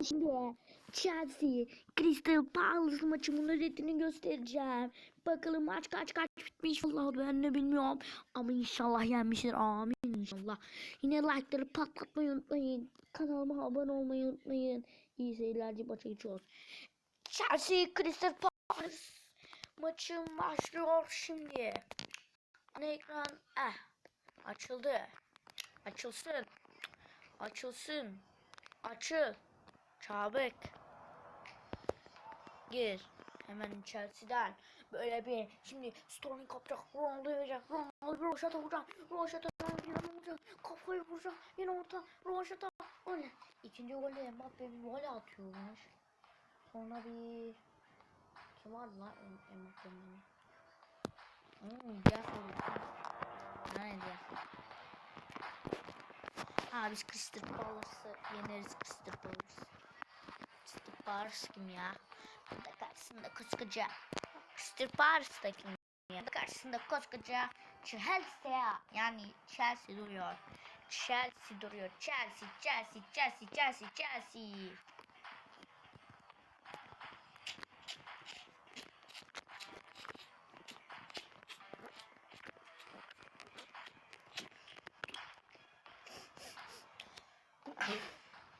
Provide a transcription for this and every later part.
Şimdi Chelsea Crystal Palace maçımın özetini göstereceğim. Bakalım maç kaç kaç bitmiş. Allah ben de bilmiyorum. Ama inşallah yenmiştir. Amin inşallah. Yine like'ları patlatmayı unutmayın. Kanalıma abone olmayı unutmayın. İyi seyirler. Maça geçiyoruz. Chelsea Crystal Palace maçım başlıyor şimdi. Ana ekran eh açıldı. Açılsın. Açılsın. Açıl. Çabuk. Gir. Hemen Chelsea'den. Böyle bir şimdi Sterling kapacak. Ronaldo verecek. Ronaldo Roşat'a vuracak. Roşat'a yine vuracak. Kafayı vuracak. Yine orta. Roşat'a. Öyle. İkinci golde Mbappe bir gol atıyormuş. Sonra bir kim vardı lan Mbappe'nin? Hmm, diğer forvet. Ne diğer? Ha biz Crystal Palace'ı yeneriz Crystal Palace. Palace kim ya? Burada karşısında koskoca Crystal Palace'da kim ya? Burada karşısında koskoca Chelsea yani Chelsea duruyor. Chelsea duruyor. Chelsea, Chelsea, Chelsea, Chelsea, Chelsea.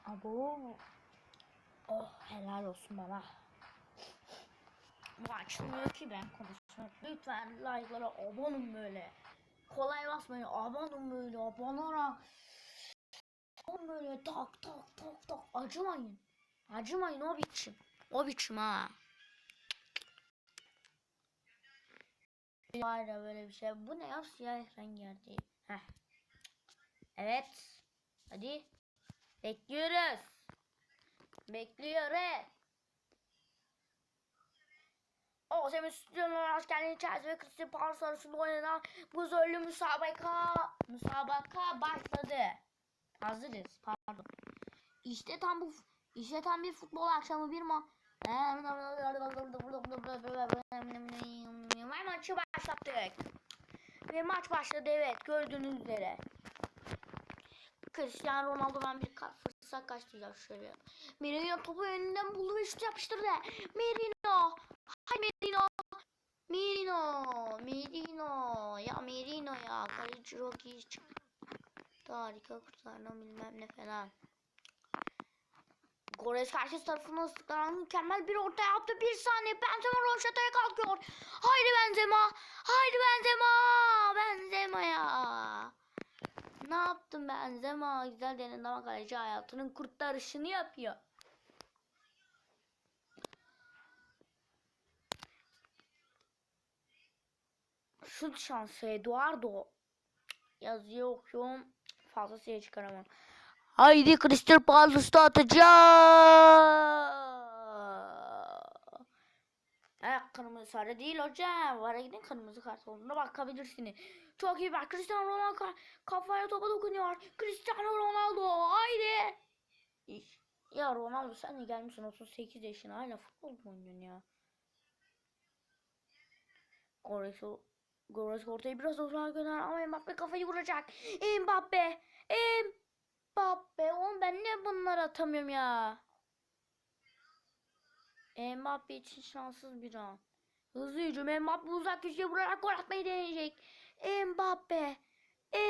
Abo. Oh helal olsun bana. Bu açılmıyor ki ben konuşuyorum. Lütfen like'lara abone olun böyle. Kolay basmayın abone olun böyle abone olun. Abone böyle tak tak tak tak acımayın. Acımayın o biçim. O biçim ha. Var böyle bir şey. Bu ne ya siyah rengi Heh. Evet. Hadi. Bekliyoruz. Bekliyoruz. O Semih Stüdyo'nun askerliği Chelsea ve Crystal Palace arasında oynanan bu zorlu müsabaka müsabaka başladı. Hazırız. Pardon. İşte tam bu işte tam bir futbol akşamı bir ma maçı başlattık. Ve maç başladı evet gördüğünüz üzere. Cristiano Ronaldo'dan bir ka- fırsat kaçtı şöyle. Merino topu önünden buldu ve şut yapıştırdı. Merino. Hay Merino. Merino. Merino. Ya Merino ya. Kaleci çıktı. Harika kurtarma bilmem ne falan. Gores karşı tarafına ıslıklanan mükemmel bir orta yaptı. Bir saniye Benzema Roşata'ya kalkıyor. Haydi Benzema. Haydi Benzema. Benzema ya. Ne yaptın Benzema? Güzel denedi ama kaleci hayatının kurtarışını yapıyor. Şut şansı Eduardo. Yazıyor okuyorum. Fazla sayı çıkaramam. Haydi Crystal Palace'da atacağım. Evet kırmızı sarı değil hocam. Vara gidin kırmızı kart olduğuna bakabilirsiniz. Çok iyi bak Cristiano Ronaldo ka- kafaya topa dokunuyor. Cristiano Ronaldo haydi. Ya Ronaldo sen de gelmişsin 38 yaşına hala futbol mu oynuyorsun ya? Gores Gores ortayı biraz uzağa gönder ama Mbappe kafayı vuracak. Mbappe. Mbappe. Oğlum ben niye bunları atamıyorum ya? Mbappe için şanssız bir an. Hızlı hücum Mbappe uzak köşeye vurarak gol atmayı deneyecek. Mbappe.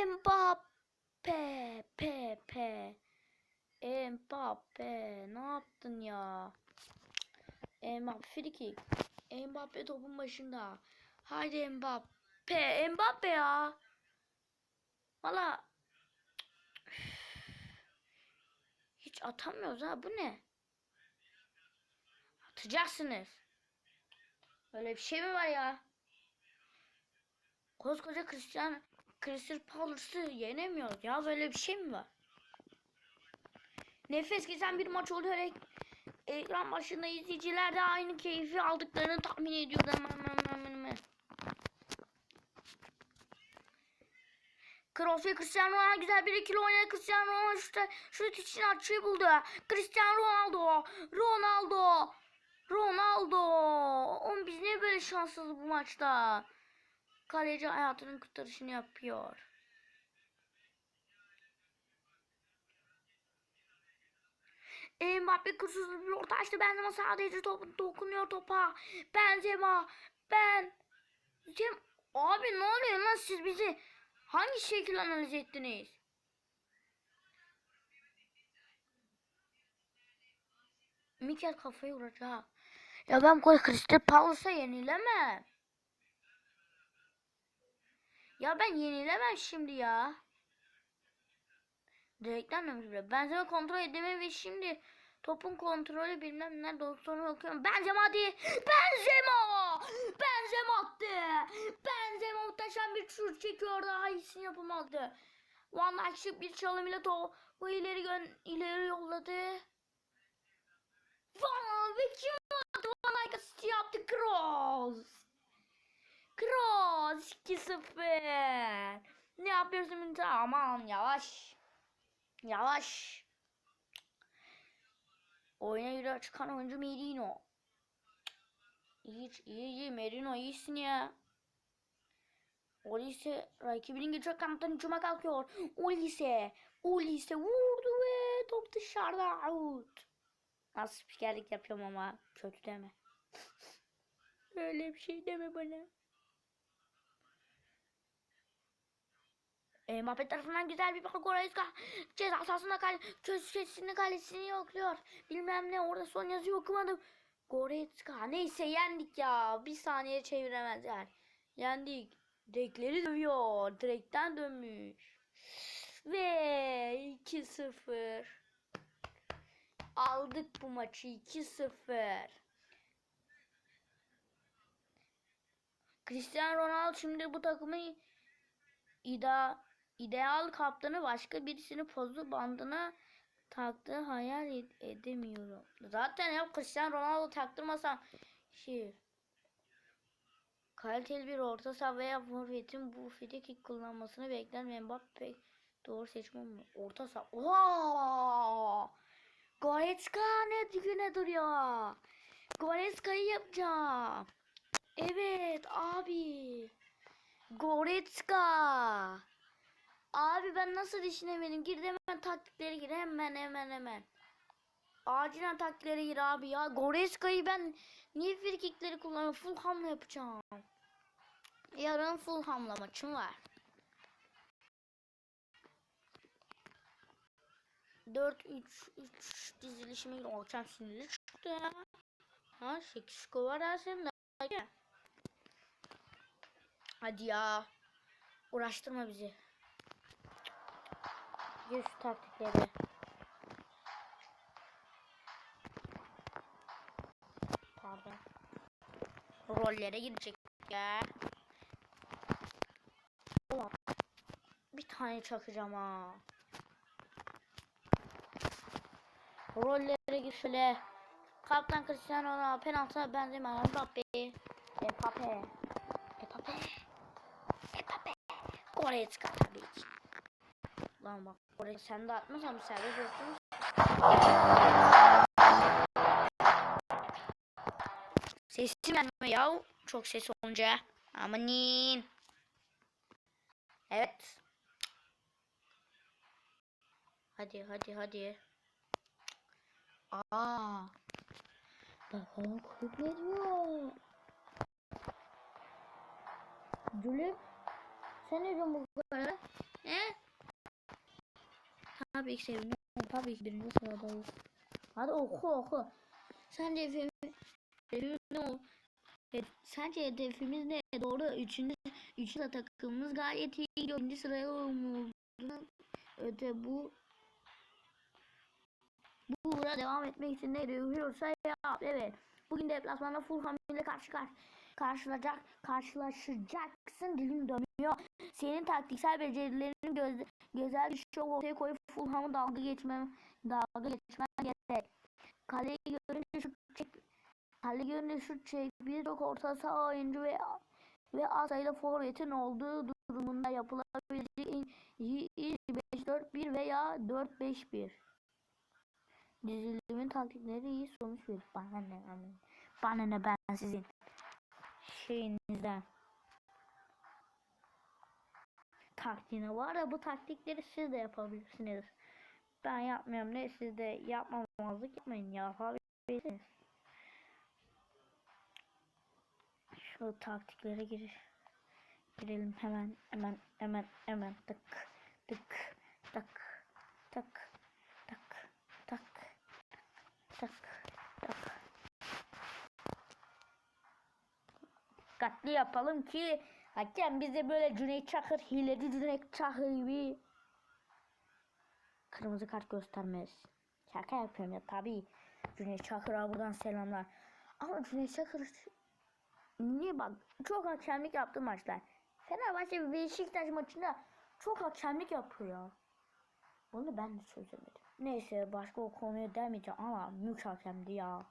Mbappe. Pepe. Mbappe. Ne yaptın ya? Mbappe friki. Mbappe topun başında. Haydi Mbappe. Mbappe ya. Valla. Hiç atamıyoruz ha. Bu ne? Atacaksınız. Böyle bir şey mi var ya? Koskoca Cristiano Crystal Palace'ı yenemiyoruz ya. Böyle bir şey mi var? Nefes kesen bir maç oluyor. Ek ekran başında izleyiciler de aynı keyfi aldıklarını tahmin ediyordu. Ve Cristiano Ronaldo güzel bir ikili oynadı. Cristiano Ronaldo şut, şut için açıyı buldu. Cristiano Ronaldo. Ronaldo. Ronaldo. Oğlum biz niye böyle şanssız bu maçta? Kaleci hayatının kurtarışını yapıyor. Mbappe kusursuz bir orta açtı. Benzema sadece top, dokunuyor topa. Benzema. Ben. Cem. Abi ne oluyor lan siz bizi hangi şekilde analiz ettiniz? Mikel kafayı vuracak. Ya ben koy Crystal Palace'a yenilemem. Ya ben yenilemem şimdi ya. Direkten demiş bile. Benzema kontrol edemem ve şimdi topun kontrolü bilmem ne doktorunu okuyorum. Benzema hadi. Benzema. Benzema attı. Benzema muhteşem bir şut çekiyor. Daha iyisini yapamazdı. Van Dijk şık bir çalım ile topu ileri gön ileri yolladı. Van ve kim attı? Van Dijk yaptı. Kroos. Kroos 2-0. Ne yapıyorsun? Aman yavaş. Yavaş. Oyuna göre çıkan oyuncu Merino. İyi, iyi, iyi. Merino iyisin ya. Olise rakibinin geçiyor kanattan hücuma kalkıyor. Olise. Olise vurdu ve top dışarıda out. Nasıl spikerlik yapıyorum ama kötü deme. Öyle bir şey deme bana. Mbappe tarafından güzel bir bakı Goretzka ceza sahasında kale köşesini kalesini yokluyor. Bilmem ne orada son yazıyor okumadım. Goretzka neyse yendik ya. Bir saniye çeviremezler. Yendik. Direkleri dövüyor. Direkten dönmüş. Ve 2-0. Aldık bu maçı 2-0. Cristiano Ronaldo şimdi bu takımı ida ideal kaptanı başka birisini pozu bandına taktı hayal ed- edemiyorum. Zaten ya Cristiano Ronaldo taktırmasam şey kaliteli bir orta saha veya forvetin bu free kullanmasını bekler Mbappe doğru seçim mi? Orta saha. Oha! Goretzka ne güne duruyor. Goretzka'yı yapacağım. Evet abi. Goretzka. Ben nasıl düşünemedim? Gir hemen taktiklere gir. Hemen hemen hemen. Acilen taktiklere gir abi ya. Goreska'yı ben niye frikikleri kullanıyorum? Full hamle yapacağım. Yarın full hamle maçım var. 4-3-3 dizilişime olacağım sinirli çıktı ya. Ha 8 skor var aslında. Hadi ya. Uğraştırma bizi. Gir şu taktikleri. Pardon. Rollere girecek ya. Ulan. Bir tane çakacağım ha. Rollere gir şöyle. Kaptan Cristiano penaltı Benzema Mbappe. Mbappe. Mbappe. Mbappe. Goretzka. Lan bak oraya sen de atmasan bir serbest olsun. Sesim gelmiyor ya. Çok ses olunca. Amanin. Evet. Hadi hadi hadi. Aa. Bakalım kulüp ne diyor? Gülüm. Sen ne diyorsun bu kadar? He? Ki seviniyorum. Tabii ki birinci sıradayız. Hadi oku oku. Sence hedefimiz, hedefimiz ne ol? He- Sence hedefimiz ne? Doğru. Üçüncü, üçüncü takımımız gayet iyi. İkinci sıraya umudunu öte bu bu uğra devam etmek için ne gerekiyorsa yap. Evet. Bugün deplasmanda Fulham ile karşı karşı karşılaşacak karşılaşacaksın dilim dönüyor. Senin taktiksel becerilerini göz, güzel bir şov ortaya koyup Fulham'ı dalga geçmem dalga geçmen gerek. Kaleyi görünce şut çek kale görünce şut çek birçok orta saha oyuncu ve ve az sayıda forvetin olduğu durumunda yapılabilecek en iyi 5-4-1 veya 4-5-1. Dizilimin taktikleri iyi sonuç verir. Bana ne. Bana ne ben sizin şeyinizden. Taktiğine var ya bu taktikleri siz de yapabilirsiniz. Ben yapmıyorum. Ne siz de yapmamazlık yapmayın ya. Yapabilirsiniz. Şu taktiklere gir. Girelim hemen hemen hemen hemen tık tık tak tak tak tak tak tak dikkatli yapalım ki hakem bize böyle Cüneyt Çakır hileci Cüneyt Çakır gibi kırmızı kart göstermez. Şaka yapıyorum ya tabi. Cüneyt Çakır'a buradan selamlar. Ama Cüneyt Çakır niye bak çok hakemlik yaptı maçlar. Fenerbahçe Beşiktaş maçında çok hakemlik yapıyor. Bunu ben de çözemedim. Neyse başka o konuya demeyeceğim ama mülk hakemdi ya.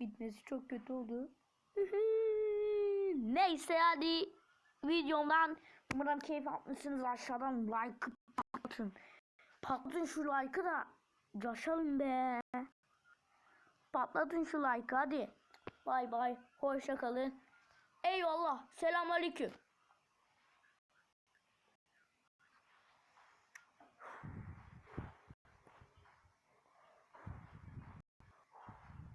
Bitmesi çok kötü oldu. Neyse hadi videomdan umarım keyif almışsınız aşağıdan like patlatın. Patlatın şu like'ı da coşalım be. Patlatın şu like'ı hadi. Bay bay. Hoşça kalın. Eyvallah. Selamünaleyküm.